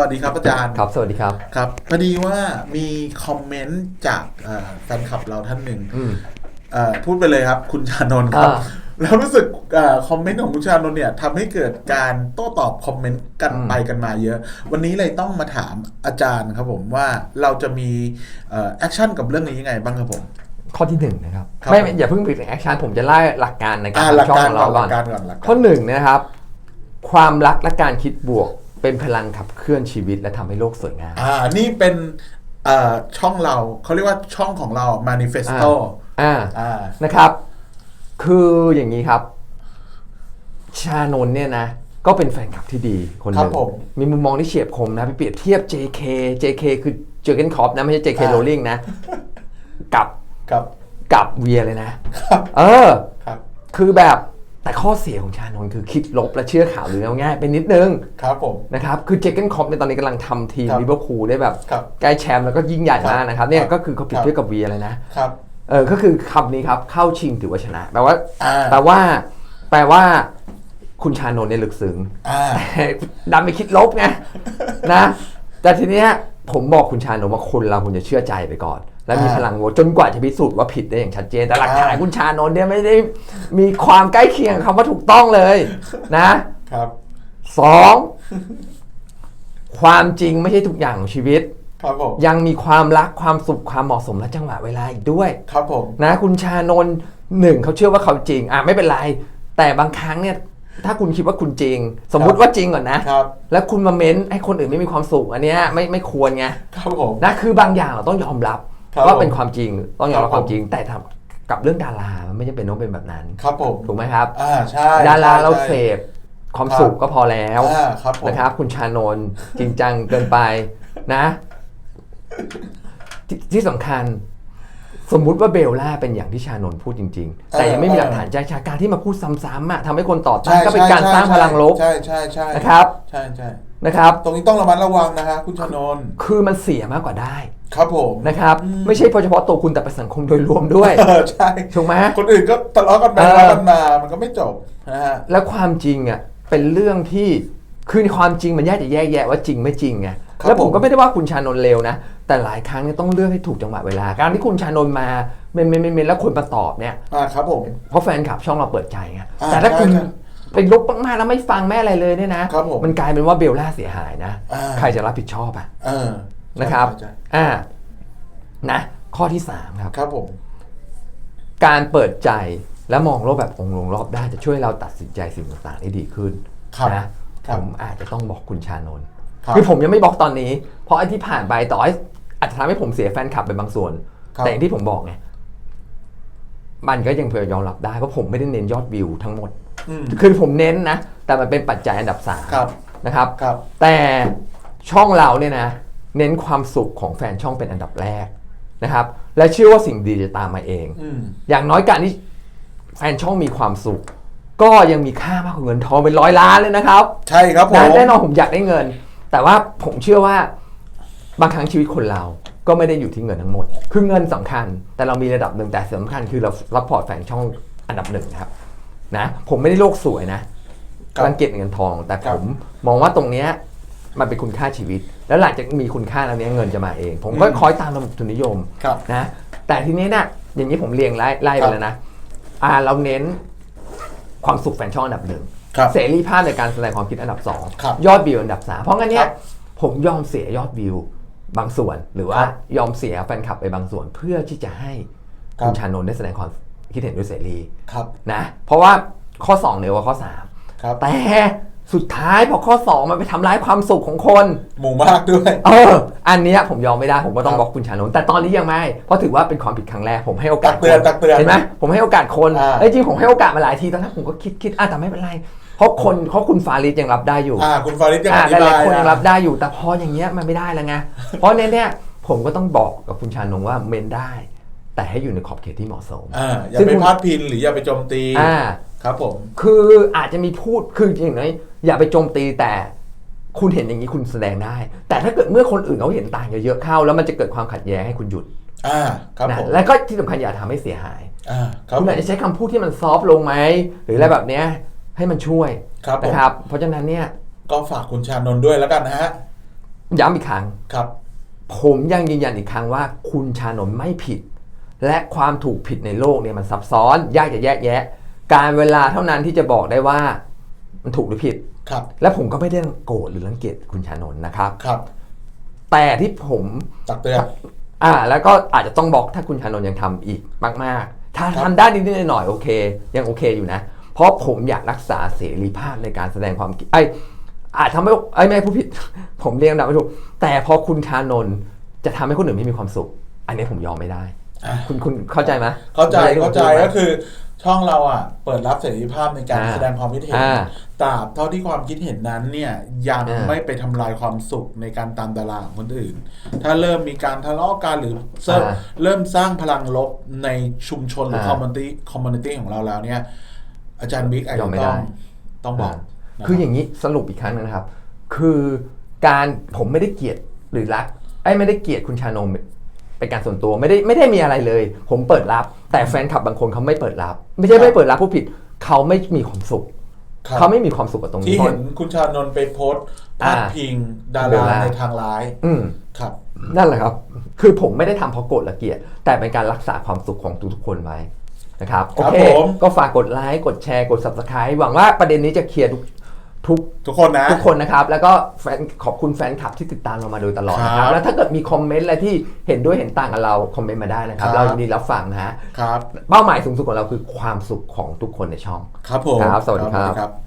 วัสดีครับอาจารย์ ครับสวัสดีครับ ครับพอดีว่ามีคอมเมนต์จากเอ่อแฟนคลับเราท่านหนึ่งอืมเอ่อพูดไปเลยครับคุณชานนท์ครับอ่าแล้วรู้สึกเอ่อคอมเมนต์ของคุณชานนท์เนี่ยทำให้เกิดการโต้ตอบคอมเมนต์กันอืมไปกันมาเยอะ วันนี้เลยต้องมาถามอาจารย์ครับผมว่าเราจะมีแอคชั่นกับเรื่องนี้ยังไงบ้างครับผมข้อที่หนึ่งนะครับครับไม่ผมอย่าเพิ่งไปถึงแอคชั่นผมจะไล่หลักการในการอ่าหลักทำช่องการของก่อเรานหก่ลัอนกการก่อนหลักการข้อหนึ่งนะครับ ความรักและการคิดบวก เป็นพลังขับเคลื่อนชีวิตและทำให้โลกสวยงาม อ่า นี่เป็นเอ่อช่องเราเขาเรียกว่าช่องของเรา manifesto อ่า อ่า นะครับ คืออย่างนี้ครับ ชานนท์เนี่ยนะ ก็เป็นแฟนคลับที่ดีคนหครันึ่บงผมมีมุมมองที่เฉียบคมนะไปเปรียบเทียบ JK JK คือเจอร์เกนคอปนะ ไม่ใช่ JK อ่า Rowling นะ กับครับ กับเวียเลยนะครับเออ ครับ คือแบบ แต่ข้อเสียของชานนท์คือคิดลบและเชื่อข่าวหรือเอาง่ายๆเป็นนิดนึงครับผมนะครับคือเจเกนคอปในยตอนนี้กำลังทำทีมครับลิเวอร์พูลได้แบบครับใกล้แชมป์แล้วก็ยิ่งใหญ่มากนะครับเนี่ยครับก็คือเขาเปรียบเทียบกับเวียเลยนะครับเออก็คือคำนี้ครับเข้าชิงถือว่าชนะแปลว่าอ่าแปลว่า แปลว่า คุณชานนท์เนี่ยลึกซึ้งอ่าดันไปคิดลบไงนะ แต่ทีเนี้ยผมบอกคุณชานนท์ว่าคนเราคุณจะเชื่อใจไปก่อน และมีอ่าพลังโหวตจนกว่าจะพิสูจน์ว่าผิดได้อย่างชัดเจน แต่หลักฐานอ่าคุณชานนท์เนี่ยไม่ได้มีความใกล้เคียงกับคำว่าถูกต้องเลยนะครับสองความจริงไม่ใช่ทุกอย่างของชีวิตครับผมยังมีความรักความสุขความเหมาะสมและจังหวะเวลาอีกด้วย ครับผมนะคุณชานนท์หนึ่งเขาเชื่อว่าเขาจริงอะไม่เป็นไร แต่บางครั้งเนี่ยถ้าคุณคิดว่าคุณจริง สมมุติว่าจริงก่อนนะครับแล้วคุณมาเม้นให้คนอื่นไม่มีความสุขอันเนี้ยไม่ไม่ควรไงครับผมนะคือบางอย่างเราต้องยอมรับครับ ว่าเป็นความจริงต้องยอมรับครับความจริง แต่ทำกับเรื่องดารามันไม่จำเป็นต้องเป็นแบบนั้น ครับผมถูกไหมครับอ่าใช่ดาราใช่เราใช่เสพความสุขก็พอแล้วอ่าครับผมนะครับ คุณชานนท์จริงจังเกินไปนะทที่สำคัญ สมมุติว่าเบลล่าเป็นอย่างที่ชานนท์พูดจริง ๆ แต่ยังไม่มีหลักฐานจากชาการที่มาพูดซ้ำๆอะทำให้คนต่อต้าใช่นก็เป็นการใช่สร้างใช่พลังลบใช่ใช่ใช่นะครับ ใช่ใช่นะครับ ตรงนี้ต้องระมัดระวังนะฮะคุณชนนท์คือมันเสียมากกว่าได้ ครับผมนะครับ ไม่ใช่เฉพาะตัวคุณแต่เป็นสังคมโดยรวมด้วยเออใช่ถูกไหมคนอื่นก็ทะเลาะกันไปเออทะเลาะกันมามันก็ไม่จบนะฮะแล้วความจริงอะเป็นเรื่องที่คือความจริงมันยากจะแยกแยะว่าจริงไม่จริงไงครับแล้วผมผมก็ไม่ได้ว่าคุณชานนท์เลวนะ แต่หลายครั้งเนี่ยต้องเลือกให้ถูกจังหวะเวลา การที่คุณชานนท์มาเมนเมนเมนเมนแล้วคนมาตอบเนี่ยอ่าครับผมเพราะแฟนคลับช่องเราเปิดใจไงอ่าแต่ถ้าคุณใช่ใช่ไปลบมากๆแล้วไม่ฟังแม่อะไรเลยเนี่ยนะครับผมมันกลายเป็นว่าเบลล่าเสียหายนะอ่าใครจะรับผิดชอบอะเออ นะครับใช่ อ่านะข้อที่สามครับ ครับผม การเปิดใจและมองโลกแบบองค์รวมรอบด้านจะช่วยเราตัดสินใจสิ่งต่างๆได้ดีขึ้นครับนะครับผมอาจจะต้องบอกคุณชานนท์ครับคือผมยังไม่บอกตอนนี้ เพราะไอ้ที่ผ่านไปต่อให้อาจจะทำให้ผมเสียแฟนคลับไปบางส่วน ครับ แต่อย่างที่ผมบอกไงมันก็ยังเพื่อยอมรับได้เพราะผมไม่ได้เน้นยอดวิวทั้งหมด อืม คือผมเน้นนะ แต่มันเป็นปัจจัยอันดับสามครับนะครับ ครับ แต่ช่องเราเนี่ยนะ เน้นความสุขของแฟนช่องเป็นอันดับแรกนะครับ และเชื่อว่าสิ่งดีจะตามมาเองอืมอย่างน้อยการที่แฟนช่องมีความสุข ก็ยังมีค่ามากกว่าเงินทองเป็นร้อยล้านเลยนะครับใช่ครับผมนะแน่นอนผมอยากได้เงิน แต่ว่าผมเชื่อว่าบางครั้งชีวิตคนเราก็ไม่ได้อยู่ที่เงินทั้งหมด คือเงินสำคัญ แต่เรามีระดับหนึ่งแต่สำคัญคือเรารับพอร์ตแฟนช่องอันดับหนึ่งครับนะผมไม่ได้โลกสวยนะครับรังเกียจเงินทอง แต่ครัผบมมองว่าตรงเนี้ย มันเป็นคุณค่าชีวิต แล้วหลังจากมีคุณค่าแล้วเนี้ยเงินจะมาเอง ผมก็อืมคอยตามระบบทุนนิยมครับนะแต่ทีนี้เนี่ยอย่างนี้ผมเรียงไล่ไล่ไปครับแล้วนะอ่าเราเน้นความสุขแฟนช่องอันดับหนึ่งครับเสรีภาพในการแสดงความคิดอันดับสองครับยอดวิวอันดับสามเพราะงั้นเนี่คยรับผมยอมเสียยอดวิวบางส่วน หรือว่าครับยอมเสียแฟนคลับไปบางส่วนเพื่อที่จะให้ครับคุณชานนท์ได้แสดงความคิดเห็นด้วยเสรีครับนะเพราะว่าข้อ 2เหนือกว่าข้อครับ3แต่ สุดท้ายพอข้อ 2 มันไปทำร้ายความสุขของคน หมู่มากด้วย เออ อันเนี้ยผมยอมไม่ได้ผมก็ต้อคงรับบอกคุณชานนท์แต่ตอนนี้ยังไม่ เพราะถือว่าเป็นความผิดครั้งแรกผมให้โอกาสตักเตือนคตักเตือนเห็นไหมผมให้โอกาสคนอ่าเอ้ยจริงผมให้โอกาสมาหลายทีตอนนั้นผมก็คิดคิดอะแต่ไม่เป็นไร เพราะคนเพราะคุณฟาริสยังรับได้อยู่ อ่า คุณฟาริสยังอ่าอหธิบาลายยๆคนยังนะรับได้อยู่แต่พออย่างเงี้ยมันไม่ได้แล้วไง เพราะเนี่ยเนี่ยผมก็ต้องบอกกับคุณชานนท์ว่าเมนได้ แต่ให้อยู่ในขอบเขตที่เหมาะสม อ่าอย่าซึ่งไปคุณ พาดพินหรืออย่าไปโจมตี อ่า ครับผม คืออาจจะมีพูดคืออย่างน้อยอย่าไปโจมตีแต่คุณเห็นอย่างนี้คุณแสดงได้ แต่ถ้าเกิดเมื่อคนอื่นเขาเห็นต่างเยอะๆเข้า แล้วมันจะเกิดความขัดแย้งให้คุณหยุดอ่าครับนะผมแล้วก็ที่สำคัญอย่าทำให้เสียหายอ่าครับคุณผมอาจจะใช้คำพูดที่มันซอฟต์ลงไหมหรืออะไรแบบเนี้ยให้มันช่วยครับผม นะครับ เพราะฉะนั้นเนี่ยก็ฝากคุณชานนท์ด้วยแล้วกันนะฮะย้ำอีกครั้ง ครับ ผมยังยืนยันอีกครั้งว่าคุณชานนท์ไม่ผิด และความถูกผิดในโลกเนี่ยมันซับซ้อน ยากจะแยกแยะ การเวลาเท่านั้นที่จะบอกได้ว่ามันถูกหรือผิด ครับ และผมก็ไม่ได้โกรธหรือรังเกียจคุณชานนท์นะครับ ครับแต่ที่ผมตักเตือนอ่า แล้วก็อาจจะต้องบอกถ้าคุณชานนท์ยังทำอีกมาก ๆ ถ้าครับทำได้นิดๆหน่อยๆโอเค ยังโอเคอยู่นะ เพราะผมอยากรักษาเสรีภาพในการแสดงความคิดไอยอาจทำให้ไอ้ยไม่ให้ผู้ผิด ผมเรียกนามไม่ถูก แต่พอคุณชานนท์จะทำให้คนอื่นไม่มีความสุข อันนี้ผมยอมไม่ได้อะคุณคุณเข้าใจไหมเข้าใจที่ผมเข้าใจพูดไหมก็คือ ช่องเราอะเปิดรับเสรีภาพในการอ่าแสดงความคิดเห็นอ่าตราบเท่าที่ความคิดเห็นนั้นเนี่ยยังอ่า ไม่ไปทำลายความสุขในการตามดาราของคนอื่น ถ้าเริ่มมีการทะเลาะกันหรือเริ่มอ่าเริ่มสร้างพลังลบในชุมชนหรืออ่าคอมมูนิตี้คอมมูนิตี้ของเราแล้วเนี่ย อาจารย์บิ๊กอาจยอจะมไม่ต้ได้ องต้องบอกนะคืออย่างนี้สรุปอีกครั้งหนึงนะครับ คือการผมไม่ได้เกลียดหรือรักไอ้ยไม่ได้เกลียดคุณชานนท์ เป็นการส่วนตัวไม่ได้ไม่ได้มีอะไรเลย ผมเปิดรับ แต่แฟนคลับบางคนเขาไม่เปิดรับ ไม่ใช่ไม่เปิดรับผู้ผิดเขาไม่มีความสุข ครับเขาไม่มีความสุขกับตรงนี้ที่เห็นพราะคุณชานนท์ไปโพสต์พาดอ่าพิงดาเบลราล่า ในทางร้ายอืม ครับ นั่นแหละครับ คือผมไม่ได้ทำเพราะโกรธและเกลียด แต่เป็นการรักษาความสุขของทุกๆคนไว้นะครับ โอครับเค ผม ก็ฝากกดไลค์ กดแชร์ กด subscribe หวังว่าประเด็นนี้จะเคลียร์ทุก ทุกทุกคนนะ ทุกคนนะครับ แล้วก็แฟนขอบคุณแฟนคลับที่ติดตามเรามาโดยตลอดนะคครัรับบแล้วถ้าเกิดมีคอมเมนต์อะไรที่เห็นด้วยเห็นต่างกับเราคอมเมนต์มาได้นะครับ ครับ เรายินดีรับฟังนะฮะครับ เป้าหมายสูงสุดของเราคือความสุขของทุกคนในช่อง ครับผมครับสวัสดีครับ ครับ